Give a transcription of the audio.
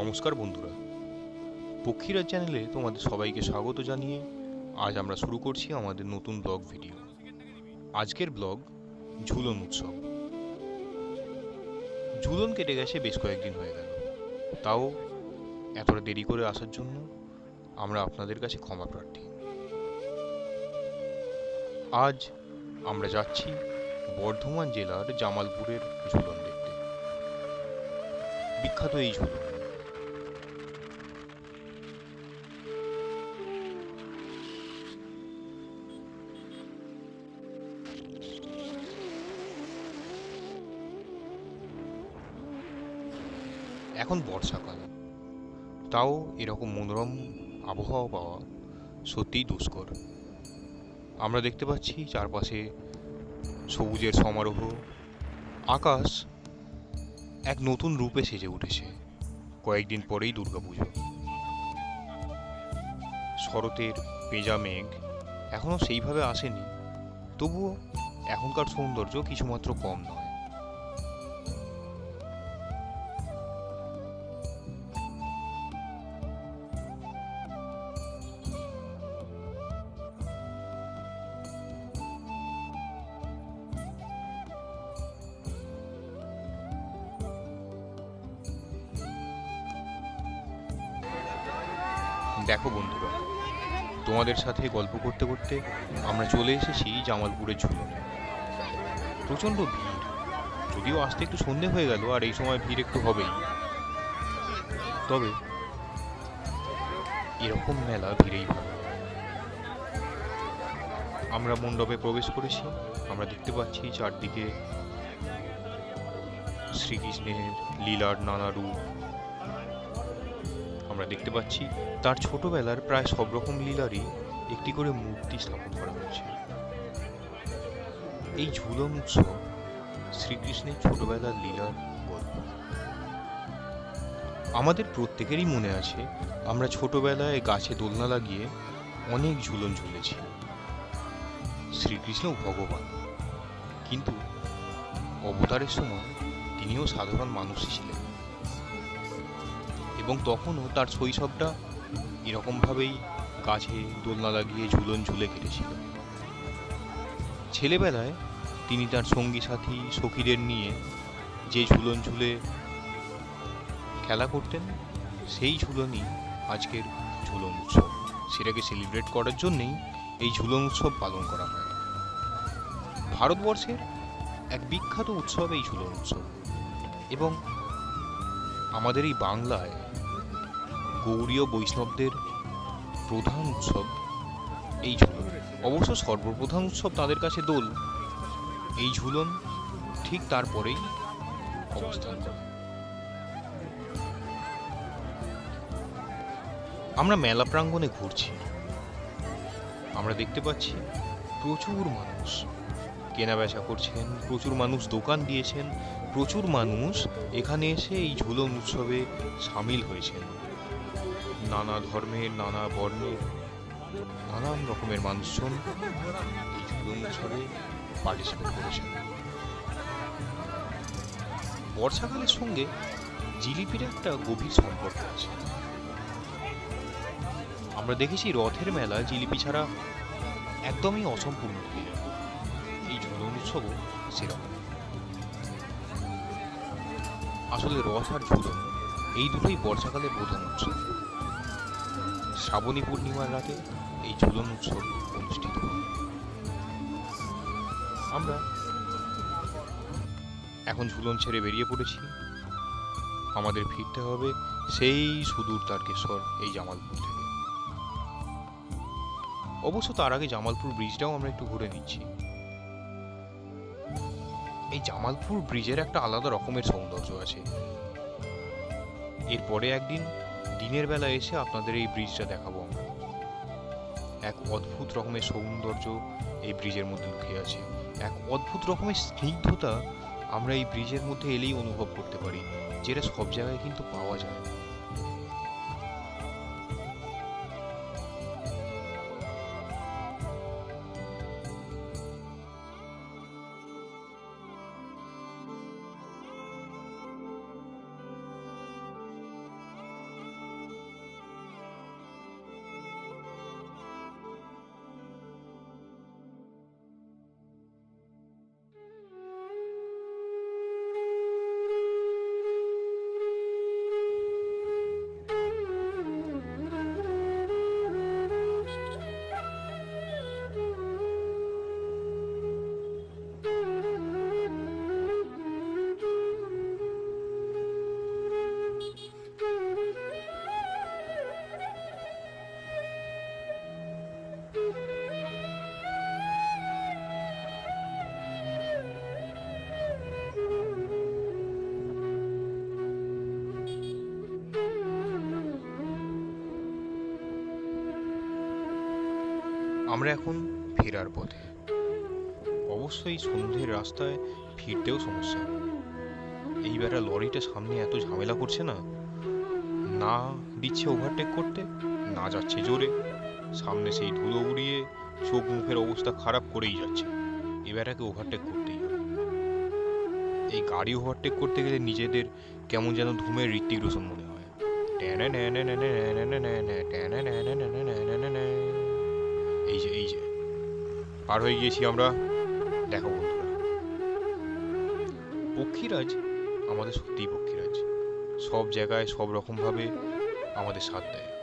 নমস্কার বন্ধুরা। পক্ষীরাজ চ্যানেলে তোমাদের সবাইকে স্বাগত জানিয়ে আজ আমরা শুরু করছি আমাদের নতুন ব্লগ ভিডিও। আজকের ব্লগ ঝুলন উৎসব। ঝুলন কেটে গেছে বেশ কয়েকদিন হয়ে গেল। তাও এতটা দেরি করে আসার জন্য আমরা আপনাদের কাছে ক্ষমা প্রার্থী। আজ আমরা যাচ্ছি বর্ধমান জেলার জামালপুরের ঝুলন দেখতে। বিখ্যাত এই ঝুলন। এখন বর্ষাকাল। তাও এরকম মনোরম আবহাওয়া পাওয়া সত্যিই দুষ্কর। আমরা দেখতে পাচ্ছি চারপাশে সবুজের সমারোহ। আকাশ এক নতুন রূপে সেজে উঠেছে, কয়েকদিন পরেই দুর্গাপুজো। শরতের পেঁজা মেঘ এখনও সেইভাবে আসেনি, তবুও এখনকার সৌন্দর্য কিছুমাত্র কম নয়। দেখো বন্ধুরা, তোমাদের সাথে গল্প করতে করতে আমরা চলে এসেছি জামালপুরের ঝুলনে প্রচণ্ড ভিড়, যদিও আসতে একটু সন্ধে হয়ে গেল আর এই সময় ভিড় একটু হবেই। তবে এরকম মেলা ভিড়েই ভালো। আমরা মণ্ডপে প্রবেশ করেছি, আমরা দেখতে পাচ্ছি চারদিকে শ্রীকৃষ্ণের লীলার নানা রূপ। আমরা দেখতে পাচ্ছি, তার ছোটবেলার প্রায় সব রকম লীলারই একটি করে মূর্তি স্থাপন করা হয়েছে। এই ঝুলন উৎসব শ্রীকৃষ্ণের ছোটবেলার লীলার গল্প। আমাদের প্রত্যেকেরই মনে আছে, আমরা ছোটবেলায় গাছে দোলনা লাগিয়ে অনেক ঝুলন ঝুলেছি। শ্রীকৃষ্ণ ভগবান। কিন্তু অবতারের সময় তিনিও সাধারণ মানুষই ছিলেন। এবং তখনও তার শৈশবটা এরকমভাবেই গাছে দোলনা লাগিয়ে ঝুলন ঝুলে কেটেছিল। ছেলেবেলায় তিনি তার সঙ্গী সাথী সখীদের নিয়ে যে ঝুলন ঝুলে খেলা করতেন, সেই ঝুলনই আজকের ঝুলন উৎসব। সেটাকে সেলিব্রেট করার জন্যেই এই ঝুলন উৎসব পালন করা হয়। ভারতবর্ষের এক বিখ্যাত উৎসব এই ঝুলন উৎসব। এবং আমাদের এই বাংলায় গৌরীয় বৈষ্ণবদের প্রধান উৎসব এই ঝুলন। অবশ্য সর্বপ্রধান উৎসব তাদের কাছে দোল। এই ঝুলন ঠিক তারপরেই অবস্থান করে। আমরা মেলা প্রাঙ্গণে ঘুরছি। আমরা দেখতে পাচ্ছি প্রচুর মানুষ। কেনা বেচা করছেন, প্রচুর মানুষ দোকান দিয়েছেন প্রচুর মানুষ এখানে এসে এই ঝুলন উৎসবে সামিল হয়েছেন। নানা ধর্মের, নানা বর্ণের, নানান রকমের মানুষজন এই ঝুলন উৎসবে পার্টিসিপেট করেছেন। বর্ষাকালের সঙ্গে জিলিপির একটা গভীর সম্পর্ক আছে। আমরা দেখেছি রথের মেলা জিলিপি ছাড়া একদমই অসম্পূর্ণ। এই ঝুলন উৎসবও সেরকম। আসলে রথ আর ঝুলন এই দুটোই বর্ষাকালের প্রধান উৎসব। শ্রাবণী পূর্ণিমার রাতে এই ঝুলন উৎসব অনুষ্ঠিত আমরা এখন ঝুলন ছেড়ে বেরিয়ে পড়েছি। আমাদের ফিরতে হবে সেই সুদূর তারকেশ্বর, এই জামালপুর থেকে। অবশ্য তার আগে জামালপুর ব্রিজটাও আমরা একটু ঘুরে নিচ্ছি। এই জামালপুর ব্রিজের একটা আলাদা রকমের সৌন্দর্য আছে। এরপরে একদিন দিনের বেলা এসে আপনাদের এই ব্রিজটা দেখাবো আমরা। এক অদ্ভুত রকমের সৌন্দর্য এই ব্রিজের মধ্যে লুকিয়ে আছে। এক অদ্ভুত রকমের স্নিগ্ধতা আমরা এই ব্রিজের মধ্যে এলেই অনুভব করতে পারি, যেটা সব জায়গায় কিন্তু পাওয়া যায়। না আমরা এখন ফেরার পথে অবশ্যই সন্ধ্যের রাস্তায় ফিরতেও সমস্যা এই বেটা লরিটা সামনে এত ঝামেলা করছে না না দিচ্ছে ওভারটেক করতে না যাচ্ছে জোরে সামনে সেই ধুলো উড়িয়ে চোখ মুখের অবস্থা খারাপ করেই যাচ্ছে এবারটাকে ওভারটেক করতেই হবে এই গাড়ি ওভারটেক করতে গেলে নিজেদের কেমন যেন ধুমের ঋত্বিক রোশন মনে হয় এই যে এই যে। পার হয়ে গিয়েছি আমরা। দেখো বন্ধুরা। পক্ষীরাজ আমাদের সত্যিই পক্ষীরাজ। সব জায়গায় সব রকমভাবে আমাদের সাথ দেয়।